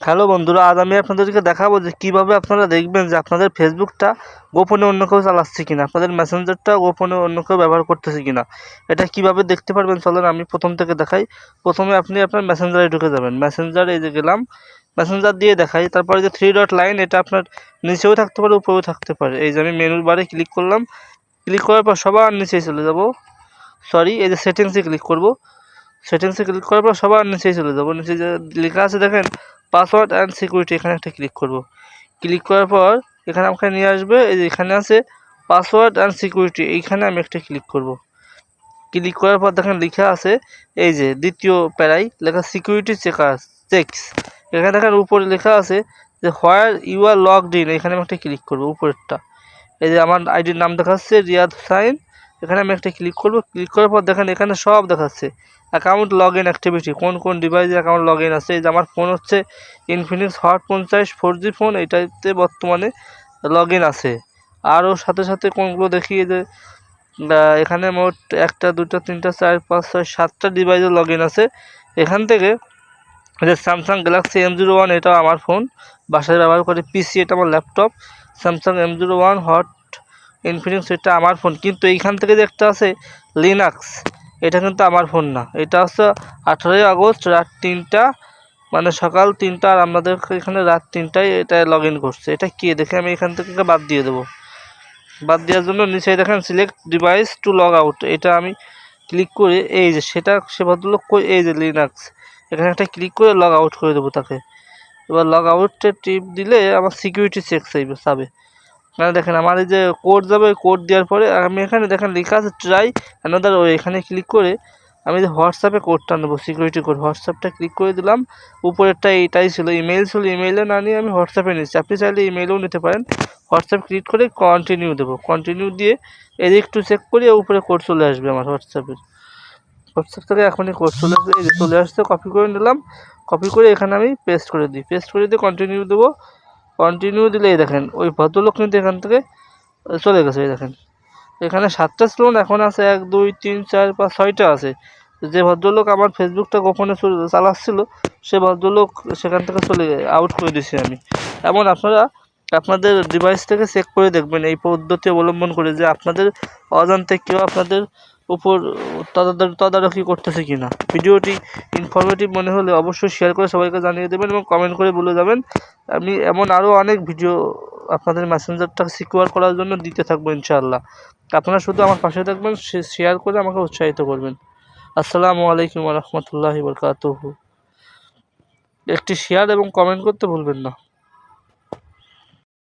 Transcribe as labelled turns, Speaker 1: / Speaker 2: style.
Speaker 1: Hello বন্ধুরা, আজ আমি আপনাদেরকে দেখাবো যে কীভাবে আপনারা দেখবেন যে আপনাদের ফেসবুকটা গোপনে অন্য কেউ চালাচ্ছে কিনা, আপনাদের মেসেঞ্জারটা গোপনে অন্য কেউ ব্যবহার করতেছে কিনা। এটা কীভাবে দেখতে পারবেন চলেন আমি প্রথম থেকে দেখাই। প্রথমে আপনি আপনার মেসেঞ্জারে ঢুকে যাবেন। মেসেঞ্জারে এই যে গেলাম, মেসেঞ্জার দিয়ে দেখাই। তারপরে যে থ্রি ডট লাইন এটা আপনার নিচেও থাকতে পারে, উপরেও থাকতে পারে। এই যে আমি মেনুর বারে ক্লিক করলাম ক্লিক করার পর সবার নিচেই চলে যাব। সরি এই যে সেটিংসে ক্লিক করব। সেটিংসে ক্লিক করার পর সবার নিচেই চলে যাব। নিচে যে লেখা আছে দেখেন পাসওয়ার্ড অ্যান্ড সিকিউরিটি এখানে একটা ক্লিক করব। ক্লিক করার পর এখানে আমাকে নিয়ে আসবে, এই যে এখানে আছে পাসওয়ার্ড অ্যান্ড সিকিউরিটি এইখানে আমি একটা ক্লিক করব। ক্লিক করার পর দেখেন লেখা আছে, এই যে দ্বিতীয় প্যারাই লেখা সিকিউরিটি চেকার চেকস এখানে দেখেন উপরে লেখা আছে যে where you are logged in এখানে আমি একটা ক্লিক করব উপরেরটা। এই যে আমার আইডির নাম দেখাচ্ছে, রিয়াদ হুসাইন এখানে আমি একটা ক্লিক করব ক্লিক করার পর দেখেন এখানে সব দেখাচ্ছে। অ্যাকাউন্ট লগ ইন অ্যাক্টিভিটি কোন কোন ডিভাইসে অ্যাকাউন্ট লগ ইন আছে? এই যে আমার ফোন হচ্ছে ইনফিনিক্স হট পঞ্চাশ ফোর জি ফোন এইটাতে বর্তমানে লগ ইন আছে। আরও সাথে সাথে কোনগুলো দেখি যে এখানে মোট একটা দুটো তিনটা, চার, পাঁচ, ছয়, সাতটা ডিভাইসে লগ ইন আছে। এখান থেকে যে Samsung Galaxy M zero one এটাও আমার ফোন বাসায় ব্যবহার করে পিসি এটা আমার laptop Samsung M zero one hot Infinix এটা আমার ফোন কিন্তু এইখান থেকে যে একটা আছে লিনাক্স এটা কিন্তু আমার ফোন না। এটা হচ্ছে আঠারোই আগস্ট, রাত তিনটা মানে সকাল তিনটা, আর আমাদের এখানে রাত তিনটায় এটা লগ ইন করছে। এটা কি? দেখে আমি এখান থেকে বাদ দিয়ে দেবো। বাদ দেওয়ার জন্য নিচে দেখেন select device to log out এটা আমি ক্লিক করে, এই যে সেটা, সে ভদ্রলোক এই যে লিনাক্স এখানে একটা ক্লিক করে লগ আউট করে দেবো তাকে। এবার লগ আউটে টিপ দিলে আমার সিকিউরিটি চেক চাইবে, চাবে। মানে দেখেন আমার এই যে কোড যাবে কোড দেওয়ার পরে আমি এখানে দেখেন লেখা আছে ট্রাই অ্যানাদার ওয়ে এখানে ক্লিক করে আমি যে হোয়াটসঅ্যাপে কোডটা নেব সিকিউরিটি কোড হোয়াটসঅ্যাপটা ক্লিক করে দিলাম, উপরেরটা এইটাই ছিল ইমেল ছিল ইমেইলে না নিয়ে আমি হোয়াটসঅ্যাপে নিচ্ছি আপনি চাইলে ইমেইলেও নিতে পারেন। হোয়াটসঅ্যাপ ক্লিক করে কন্টিনিউ দেবো। কন্টিনিউ দিয়ে এদিক একটু চেক করি উপরে কোড চলে আসবে আমার হোয়াটসঅ্যাপের হোয়াটসঅ্যাপ থেকে এখনই কোড চলে আসবে চলে আসতে কপি করে নিলাম। কপি করে এখানে আমি পেস্ট করে দিই। পেস্ট করে দিয়ে কন্টিনিউ দেবো। কন্টিনিউ দিলে এই দেখেন, ওই ভদ্রলোক কিন্তু এখান থেকে চলে গেছে, এই দেখেন। এখানে সাতটা ছিল না এখন আছে, এক, দুই, তিন, চার, পাঁচ, ছয়টা আছে। যে ভদ্রলোক আমার ফেসবুকটা গোপনে চল- চালাচ্ছিল, সে ভদ্রলোক সেখান থেকে চলে আউট করে দিয়েছি আমি। এমন আপনারা আপনাদের ডিভাইস থেকে চেক করে দেখবেন, এই পদ্ধতি অবলম্বন করে যে আপনাদের অজান্তে কেউ আপনাদের উপর তদারকি করতেছে কিনা। ভিডিওটি ইনফরমেটিভ মনে হলে অবশ্যই শেয়ার করে সবাইকে জানিয়ে দেবেন এবং কমেন্ট করে বলে যাবেন। আমি এমন আরও অনেক ভিডিও আপনাদের মেসেঞ্জারটা সিকিউর করার জন্য দিতে থাকব ইনশাআল্লাহ। আপনারা শুধু আমার পাশে থাকবেন শেয়ার করে আমাকে উৎসাহিত করবেন। আসসালামু আলাইকুম রহমতুল্লাহি বরকাতুহু। একটি শেয়ার এবং কমেন্ট করতে ভুলবেন না।